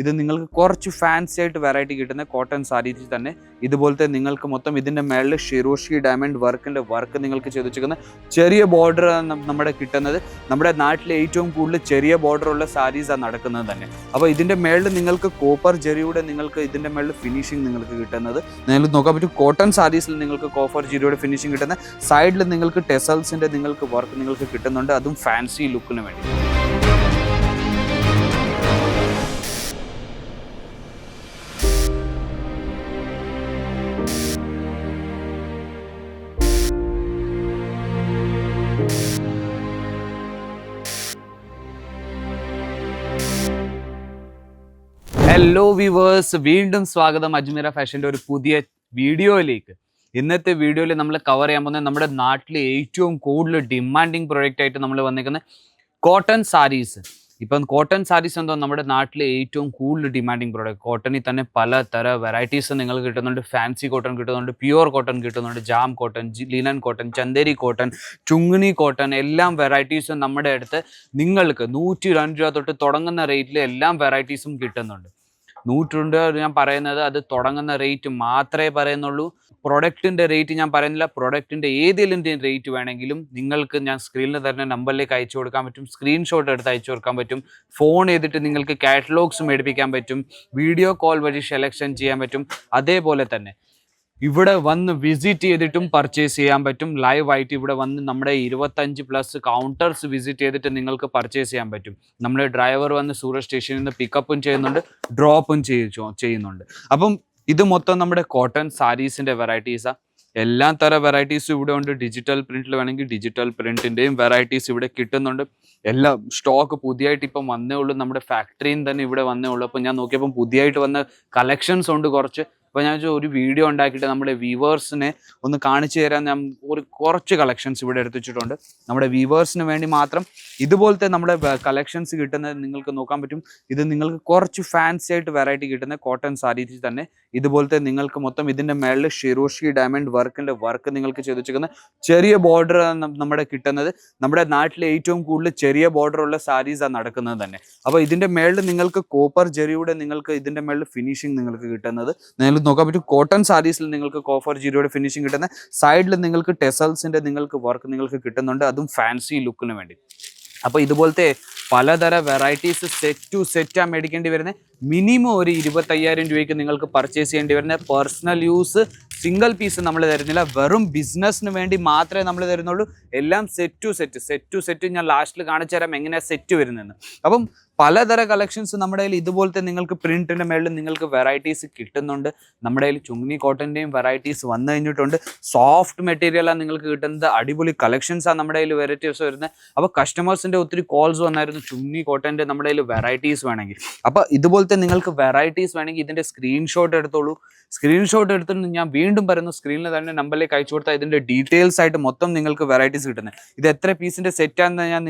ഇത് നിങ്ങൾക്ക് കുറച്ച് ഫാൻസി ആയിട്ട് വെറൈറ്റി കിട്ടുന്ന കോട്ടൺ സാരീസിൽ തന്നെ ഇതുപോലത്തെ നിങ്ങൾക്ക് മൊത്തം ഇതിന്റെ മേളിൽ ഷിറോഷി ഡയമണ്ട് വർക്കിന്റെ വർക്ക് നിങ്ങൾക്ക് ചെയ്തു വെച്ചിരിക്കുന്ന ചെറിയ ബോർഡർ നമ്മുടെ കിട്ടുന്നത്. നമ്മുടെ നാട്ടിലെ ഏറ്റവും കൂടുതൽ ചെറിയ ബോർഡർ ഉള്ള സാരീസാണ് നടക്കുന്നത് തന്നെ. അപ്പോൾ ഇതിന്റെ മേളിൽ നിങ്ങൾക്ക് കോപ്പർ ജെറിയുടെ നിങ്ങൾക്ക് ഇതിന്റെ മേളിൽ ഫിനിഷിംഗ് നിങ്ങൾക്ക് കിട്ടുന്നത്. നിങ്ങൾക്ക് നോക്കാൻ പറ്റും കോട്ടൺ സാരീസിൽ നിങ്ങൾക്ക് കോപ്പർ ജെറിയുടെ ഫിനിഷിംഗ് കിട്ടുന്ന സൈഡിൽ നിങ്ങൾക്ക് ടെസൽസിന്റെ നിങ്ങൾക്ക് വർക്ക് നിങ്ങൾക്ക് കിട്ടുന്നുണ്ട്. അതും ഫാൻസി ലുക്കിന് വേണ്ടി. ഹലോ വിവേഴ്സ് വീണ്ടും സ്വാഗതം അജ്മീര ഫാഷന്റെ ഒരു പുതിയ വീഡിയോയിലേക്ക്. ഇന്നത്തെ വീഡിയോയിൽ നമ്മൾ കവർ ചെയ്യാൻ പോകുന്നത് നമ്മുടെ നാട്ടിലെ ഏറ്റവും കൂടുതൽ ഡിമാൻഡിങ് പ്രൊഡക്റ്റ് ആയിട്ട് നമ്മൾ വന്നിരിക്കുന്നത് കോട്ടൺ സാരീസ് ഇപ്പം കോട്ടൺ സാരീസ് എന്തോ നമ്മുടെ നാട്ടിലെ ഏറ്റവും കൂടുതൽ ഡിമാൻഡിങ് പ്രൊഡക്റ്റ് കോട്ടണിൽ തന്നെ പല പലതര വെറൈറ്റീസ് നിങ്ങൾക്ക് കിട്ടുന്നുണ്ട്. ഫാൻസി കോട്ടൺ കിട്ടുന്നുണ്ട് പ്യുവർ കോട്ടൺ കിട്ടുന്നുണ്ട് jam cotton linen cotton Chanderi cotton ചുങ്ങിനി cotton എല്ലാം വെറൈറ്റീസും നമ്മുടെ അടുത്ത് നിങ്ങൾക്ക് നൂറ്റി രണ്ട് രൂപ തൊട്ട് തുടങ്ങുന്ന റേറ്റിൽ എല്ലാം വെറൈറ്റീസും കിട്ടുന്നുണ്ട്. നൂറ്റുണ്ട് ഞാൻ പറയുന്നത് അത് തുടങ്ങുന്ന റേറ്റ് മാത്രമേ പറയുന്നുള്ളൂ. പ്രൊഡക്റ്റിന്റെ റേറ്റ് ഞാൻ പറയുന്നില്ല. പ്രൊഡക്റ്റിന്റെ ഏതെങ്കിലും റേറ്റ് വേണമെങ്കിലും നിങ്ങൾക്ക് ഞാൻ സ്ക്രീനിൽ തരുന്ന നമ്പറിലേക്ക് അയച്ചു കൊടുക്കാൻ പറ്റും. സ്ക്രീൻഷോട്ട് എടുത്ത് അയച്ചു കൊടുക്കാൻ പറ്റും. ഫോൺ ചെയ്തിട്ട് നിങ്ങൾക്ക് കാറ്റലോഗ്സ് മേടിപ്പിക്കാൻ പറ്റും. വീഡിയോ കോൾ വഴി സെലക്ഷൻ ചെയ്യാൻ പറ്റും. അതേപോലെ തന്നെ ഇവിടെ വന്ന് വിസിറ്റ് ചെയ്തിട്ടും പർച്ചേസ് ചെയ്യാൻ പറ്റും. ലൈവ് ആയിട്ട് ഇവിടെ വന്ന് നമ്മുടെ ഇരുപത്തഞ്ച് പ്ലസ് കൗണ്ടേഴ്സ് വിസിറ്റ് ചെയ്തിട്ട് നിങ്ങൾക്ക് പർച്ചേസ് ചെയ്യാൻ പറ്റും. നമ്മുടെ ഡ്രൈവർ വന്ന് സൂറത്ത് സ്റ്റേഷനിൽ നിന്ന് പിക്കപ്പും ചെയ്യുന്നുണ്ട് ഡ്രോപ്പും ചെയ്യുന്നുണ്ട്. അപ്പം ഇത് മൊത്തം നമ്മുടെ കോട്ടൺ സാരീസിന്റെ വെറൈറ്റീസാണ് എല്ലാ തര വെറൈറ്റീസും ഇവിടെ ഉണ്ട്. ഡിജിറ്റൽ പ്രിന്റിൽ വേണമെങ്കിൽ ഡിജിറ്റൽ പ്രിന്റിന്റെയും വെറൈറ്റീസ് ഇവിടെ കിട്ടുന്നുണ്ട്. എല്ലാ സ്റ്റോക്ക് പുതിയതായിട്ട് ഇപ്പം വന്നേ ഉള്ളൂ. നമ്മുടെ ഫാക്ടറിയിൽ തന്നെ ഇവിടെ വന്നേ ഉള്ളൂ. അപ്പം ഞാൻ നോക്കിയപ്പോൾ പുതിയതായിട്ട് വന്ന കളക്ഷൻസ് ഉണ്ട് കുറച്ച്. അപ്പോൾ ഞാൻ വെച്ചാൽ ഒരു വീഡിയോ ഉണ്ടാക്കിയിട്ട് നമ്മുടെ വ്യൂവേഴ്സിനെ ഒന്ന് കാണിച്ചു തരാൻ ഞാൻ ഒരു കുറച്ച് കളക്ഷൻസ് ഇവിടെ എടുത്തു വെച്ചിട്ടുണ്ട്. നമ്മുടെ വ്യൂവേഴ്സിന് വേണ്ടി മാത്രം ഇതുപോലത്തെ നമ്മുടെ കളക്ഷൻസ് കിട്ടുന്നത് നിങ്ങൾക്ക് നോക്കാൻ പറ്റും. ഇത് നിങ്ങൾക്ക് കുറച്ച് ഫാൻസി ആയിട്ട് വെറൈറ്റി കിട്ടുന്ന കോട്ടൺ സാരീസിൽ തന്നെ. ഇതുപോലത്തെ നിങ്ങൾക്ക് മൊത്തം ഇതിന്റെ മേളിൽ ഷിറോഷി ഡയമണ്ട് വർക്കിന്റെ വർക്ക് നിങ്ങൾക്ക് ചെയ്തു വെച്ചിരിക്കുന്ന ചെറിയ ബോർഡർ നമ്മുടെ കിട്ടുന്നത്. നമ്മുടെ നാട്ടിലെ ഏറ്റവും കൂടുതൽ ചെറിയ ബോർഡർ ഉള്ള സാരീസാണ് നടക്കുന്നത് തന്നെ. അപ്പോൾ ഇതിന്റെ മേളിൽ നിങ്ങൾക്ക് കോപ്പർ ജെറിയുടെ നിങ്ങൾക്ക് ഇതിന്റെ മേളിൽ ഫിനിഷിങ് നിങ്ങൾക്ക് കിട്ടുന്നത്. നിങ്ങൾക്ക് നോക്കാൻ പറ്റും കോട്ടൺ സാരീസിൽ നിങ്ങൾക്ക് കോഫർ ജീരോയുടെ ഫിനിഷിംഗ് കിട്ടുന്ന സൈഡിൽ നിങ്ങൾക്ക് ടെസൽസിന്റെ നിങ്ങൾക്ക് വർക്ക് നിങ്ങൾക്ക് കിട്ടുന്നുണ്ട്. അതും ഫാൻസി ലുക്കിന് വേണ്ടി. അപ്പോൾ ഇതുപോലത്തെ പലതര വെറൈറ്റീസ് സെറ്റ് ടു സെറ്റാണ് മേടിക്കേണ്ടി വരുന്നത് മിനിമം ഒരു ഇരുപത്തയ്യായിരം രൂപയ്ക്ക് നിങ്ങൾക്ക് പർച്ചേസ് ചെയ്യേണ്ടി വരുന്നത് പേഴ്സണൽ യൂസ് സിംഗിൾ പീസ് നമ്മൾ തരുന്നില്ല. വെറും ബിസിനസ്സിന് വേണ്ടി മാത്രമേ നമ്മൾ തരുന്നുള്ളൂ. എല്ലാം set to set set to set ഞാൻ ലാസ്റ്റിൽ കാണിച്ചു തരാം എങ്ങനെയാണ് സെറ്റ് വരുന്നതെന്ന്. അപ്പം പലതര കളക്ഷൻസ് നമ്മുടെ കയ്യിൽ ഇതുപോലത്തെ നിങ്ങൾക്ക് പ്രിന്റിന്റെ മേളിൽ നിങ്ങൾക്ക് വെറൈറ്റീസ് കിട്ടുന്നുണ്ട്. നമ്മുടെ കയ്യിൽ ചുങ്ങി കോട്ടന്റെയും വെറൈറ്റീസ് വന്നു കഴിഞ്ഞിട്ടുണ്ട്. സോഫ്റ്റ് മെറ്റീരിയലാണ് നിങ്ങൾക്ക് കിട്ടുന്നത്. അടിപൊളി കളക്ഷൻസാണ് നമ്മുടെ കയ്യിൽ വെറൈറ്റീസ് വരുന്നത്. അപ്പോൾ കസ്റ്റമേഴ്സിന്റെ ഒത്തിരി കോൾസ് വന്നായിരുന്നു ചുങ്ങി കോട്ടന്റെ നമ്മുടെ കയ്യിൽ വെറൈറ്റീസ് വേണമെങ്കിൽ. അപ്പോൾ ഇതുപോലത്തെ നിങ്ങൾക്ക് വെറൈറ്റീസ് വേണമെങ്കിൽ ഇതിന്റെ സ്ക്രീൻഷോട്ട് എടുത്തോളൂ. സ്ക്രീൻഷോട്ട് എടുത്തിട്ട് ഞാൻ വീണ്ടും പറയുന്നു സ്ക്രീനിൽ തന്നെ നമ്പറിലേക്ക് അയച്ചു കൊടുത്താൽ ഇതിന്റെ ഡീറ്റെയിൽസ് ആയിട്ട് മൊത്തം നിങ്ങൾക്ക് വെറൈറ്റീസ് കിട്ടുന്നത്. ഇത് എത്ര പീസിന്റെ സെറ്റാണെന്ന് ഞാൻ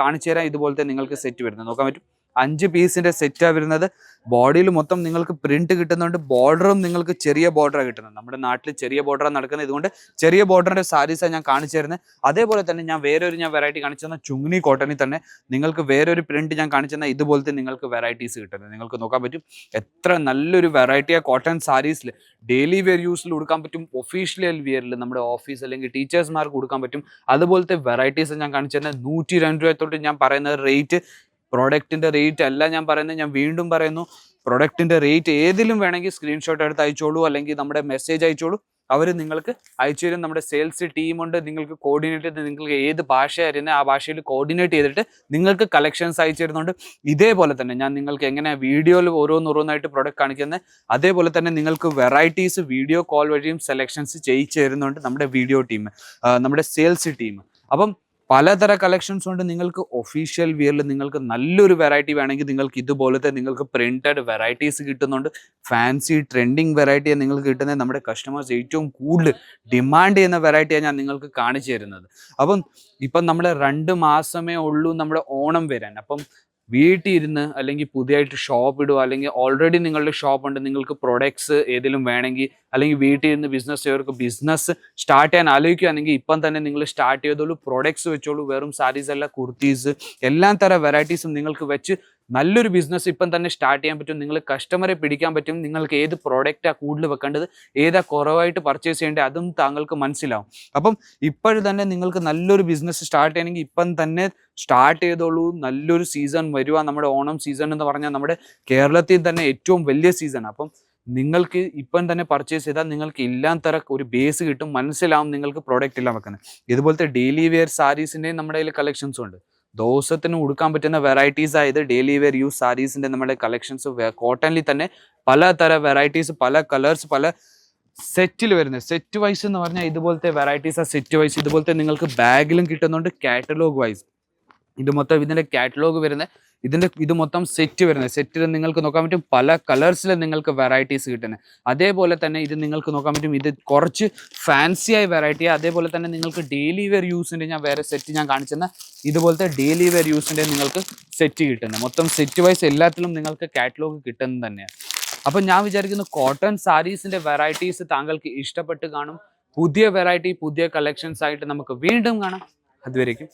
കാണിച്ചു തരാം. ഇതുപോലത്തെ നിങ്ങൾക്ക് സെറ്റ് വരുന്നത്. നോക്കാൻ പറ്റും? അഞ്ച് പീസിന്റെ സെറ്റാണ് വരുന്നത്. ബോഡിയിൽ മൊത്തം നിങ്ങൾക്ക് പ്രിന്റ് കിട്ടുന്നുണ്ട്. ബോർഡറും നിങ്ങൾക്ക് ചെറിയ ബോർഡറാണ് കിട്ടുന്നത്. നമ്മുടെ നാട്ടിൽ ചെറിയ ബോർഡറാണ് നടക്കുന്നത്. ഇതുകൊണ്ട് ചെറിയ ബോർഡറിന്റെ സാരീസാണ് ഞാൻ കാണിച്ചു തരുന്നത്. അതേപോലെ തന്നെ ഞാൻ വേറെ ഒരു ഞാൻ വെറൈറ്റി കാണിച്ചു തന്ന ചുങ്ങി കോട്ടണിൽ തന്നെ നിങ്ങൾക്ക് വേറെ ഒരു പ്രിന്റ് ഞാൻ കാണിച്ചു തന്ന ഇതുപോലത്തെ നിങ്ങൾക്ക് വെറൈറ്റീസ് കിട്ടുന്നത്. നിങ്ങൾക്ക് നോക്കാൻ പറ്റും. എത്ര നല്ലൊരു വെറൈറ്റി ആ കോട്ടൺ സാരീസിൽ ഡെയിലി വെയർ യൂസിൽ കൊടുക്കാൻ പറ്റും. ഒഫീഷ്യൽ വിയറിൽ നമ്മുടെ ഓഫീസ് അല്ലെങ്കിൽ ടീച്ചേഴ്സ്മാർക്ക് കൊടുക്കാൻ പറ്റും. അതുപോലത്തെ വെറൈറ്റീസ് ഞാൻ കാണിച്ചു തരുന്നത്. നൂറ്റി രണ്ട് രൂപ തൊട്ട് ഞാൻ പറയുന്ന റേറ്റ് പ്രോഡക്റ്റിന്റെ റേറ്റ് അല്ല ഞാൻ പറയുന്നത് ഞാൻ വീണ്ടും പറയുന്നു. പ്രൊഡക്റ്റിന്റെ റേറ്റ് ഏതിലും വേണമെങ്കിൽ സ്ക്രീൻഷോട്ട് എടുത്ത് അയച്ചോളൂ അല്ലെങ്കിൽ നമ്മുടെ മെസ്സേജ് അയച്ചോളൂ. അവർ നിങ്ങൾക്ക് അയച്ചു തരും. നമ്മുടെ സെയിൽസ് ടീമുണ്ട് നിങ്ങൾക്ക് കോർഡിനേറ്റ് ചെയ്ത് നിങ്ങൾക്ക് ഏത് ഭാഷയായിരുന്നു ആ ഭാഷയിൽ കോർഡിനേറ്റ് ചെയ്തിട്ട് നിങ്ങൾക്ക് കളക്ഷൻസ് അയച്ചു തരുന്നുണ്ട്. ഇതേപോലെ തന്നെ ഞാൻ നിങ്ങൾക്ക് എങ്ങനെ വീഡിയോയിൽ ഓരോന്ന് ഓരോന്നായിട്ട് പ്രൊഡക്റ്റ് കാണിക്കുന്നത് അതേപോലെ തന്നെ നിങ്ങൾക്ക് വെറൈറ്റീസ് വീഡിയോ കോൾ വഴിയും സെലക്ഷൻസ് ചെയ്യിച്ചു തരുന്നുണ്ട് നമ്മുടെ വീഡിയോ ടീം നമ്മുടെ സെയിൽസ് ടീം അപ്പം പലതര കളക്ഷൻസ് ഉണ്ട്. നിങ്ങൾക്ക് ഒഫീഷ്യൽ വിയറിൽ നിങ്ങൾക്ക് നല്ലൊരു വെറൈറ്റി വേണമെങ്കിൽ നിങ്ങൾക്ക് ഇതുപോലത്തെ നിങ്ങൾക്ക് പ്രിന്റഡ് വെറൈറ്റീസ് കിട്ടുന്നുണ്ട്. ഫാൻസി ട്രെൻഡിങ് വെറൈറ്റിയാണ് നിങ്ങൾക്ക് കിട്ടുന്നത്. നമ്മുടെ കസ്റ്റമേഴ്സ് ഏറ്റവും കൂടുതൽ ഡിമാൻഡ് ചെയ്യുന്ന വെറൈറ്റിയാണ് ഞാൻ നിങ്ങൾക്ക് കാണിച്ചു തരുന്നത്. അപ്പം ഇപ്പം നമ്മൾ രണ്ട് മാസമേ ഉള്ളൂ നമ്മുടെ ഓണം വരാൻ. അപ്പം വീട്ടിൽ ഇരുന്ന് അല്ലെങ്കിൽ പുതിയതായിട്ട് ഷോപ്പ് ഇടുക അല്ലെങ്കിൽ ഓൾറെഡി നിങ്ങളുടെ ഷോപ്പ് ഉണ്ട് നിങ്ങൾക്ക് പ്രൊഡക്ട്സ് ഏതെങ്കിലും വേണമെങ്കിൽ അല്ലെങ്കിൽ വീട്ടിൽ ഇരുന്ന് ബിസിനസ് ചെയ്തവർക്ക് ബിസിനസ് സ്റ്റാർട്ട് ചെയ്യാൻ ആലോചിക്കുകയാണെങ്കിൽ ഇപ്പം തന്നെ നിങ്ങൾ സ്റ്റാർട്ട് ചെയ്തോളൂ പ്രൊഡക്ട്സ് വെച്ചോളൂ വെറും സാരീസ് അല്ല കുർത്തീസ് എല്ലാ തരം വെറൈറ്റീസും നിങ്ങൾക്ക് വെച്ച് നല്ലൊരു ബിസിനസ് ഇപ്പം തന്നെ സ്റ്റാർട്ട് ചെയ്യാൻ പറ്റും. നിങ്ങൾ കസ്റ്റമറെ പിടിക്കാൻ പറ്റും. നിങ്ങൾക്ക് ഏത് പ്രോഡക്റ്റാണ് കൂടുതൽ വെക്കേണ്ടത് ഏതാ കുറവായിട്ട് പർച്ചേസ് ചെയ്യേണ്ടത് അതും താങ്കൾക്ക് മനസ്സിലാവും. അപ്പം ഇപ്പോഴും തന്നെ നിങ്ങൾക്ക് നല്ലൊരു ബിസിനസ് സ്റ്റാർട്ട് ചെയ്യണമെങ്കിൽ ഇപ്പം തന്നെ സ്റ്റാർട്ട് ചെയ്തോളൂ. നല്ലൊരു സീസൺ വരുക നമ്മുടെ ഓണം സീസൺ എന്ന് പറഞ്ഞാൽ നമ്മുടെ കേരളത്തിൽ തന്നെ ഏറ്റവും വലിയ സീസൺ അപ്പം നിങ്ങൾക്ക് ഇപ്പം തന്നെ പർച്ചേസ് ചെയ്താൽ നിങ്ങൾക്ക് എല്ലാം തര ഒരു ബേസ് കിട്ടും. മനസ്സിലാവും നിങ്ങൾക്ക് പ്രോഡക്റ്റ് എല്ലാം വെക്കുന്നത്. ഇതുപോലത്തെ ഡെയിലി വെയർ സാരീസിന്റെയും നമ്മുടെ കയ്യിൽ കളക്ഷൻസ് ഉണ്ട്. ദിവസത്തിന് ഉടുക്കാൻ പറ്റുന്ന വെറൈറ്റീസ് ആയത് ഡെയിലി വെയർ യൂസ് സാരീസിന്റെ നമ്മുടെ കളക്ഷൻസ് കോട്ടണിൽ തന്നെ പലതര വെറൈറ്റീസ് പല കളേഴ്സ് പല സെറ്റിൽ വരുന്നത്. സെറ്റ് വൈസ് എന്ന് പറഞ്ഞാൽ ഇതുപോലത്തെ വെറൈറ്റീസ് ആ സെറ്റ് വൈസ് ഇതുപോലത്തെ നിങ്ങൾക്ക് ബാഗിലും കിട്ടുന്നുണ്ട് കാറ്റലോഗ് വൈസ് ഇത് മൊത്തം ഇതിന്റെ കാറ്റലോഗ് വരുന്നത് ഇതിന്റെ ഇത് മൊത്തം സെറ്റ് വരുന്നത്. സെറ്റിൽ നിങ്ങൾക്ക് നോക്കാൻ പറ്റും പല കളേഴ്സിൽ നിങ്ങൾക്ക് വെറൈറ്റീസ് കിട്ടുന്നത് അതേപോലെ തന്നെ ഇത് നിങ്ങൾക്ക് നോക്കാൻ പറ്റും ഇത് കുറച്ച് ഫാൻസി ആയ വെറൈറ്റി അതേപോലെ തന്നെ നിങ്ങൾക്ക് ഡെയിലി വെയർ യൂസിന്റെ ഞാൻ വേറെ സെറ്റ് ഞാൻ കാണിച്ചെന്ന ഇതുപോലത്തെ ഡെയിലി വെയർ യൂസിന്റെ നിങ്ങൾക്ക് സെറ്റ് കിട്ടുന്നത് മൊത്തം സെറ്റ് വൈസ് എല്ലാത്തിലും നിങ്ങൾക്ക് കാറ്റലോഗ് കിട്ടുന്നത് തന്നെയാണ് അപ്പം ഞാൻ വിചാരിക്കുന്നു കോട്ടൺ സാരീസിന്റെ വെറൈറ്റീസ് താങ്കൾക്ക് ഇഷ്ടപ്പെട്ട് കാണും. പുതിയ വെറൈറ്റി പുതിയ കളക്ഷൻസ് ആയിട്ട് നമുക്ക് വീണ്ടും കാണാം. അതുവരേക്കും.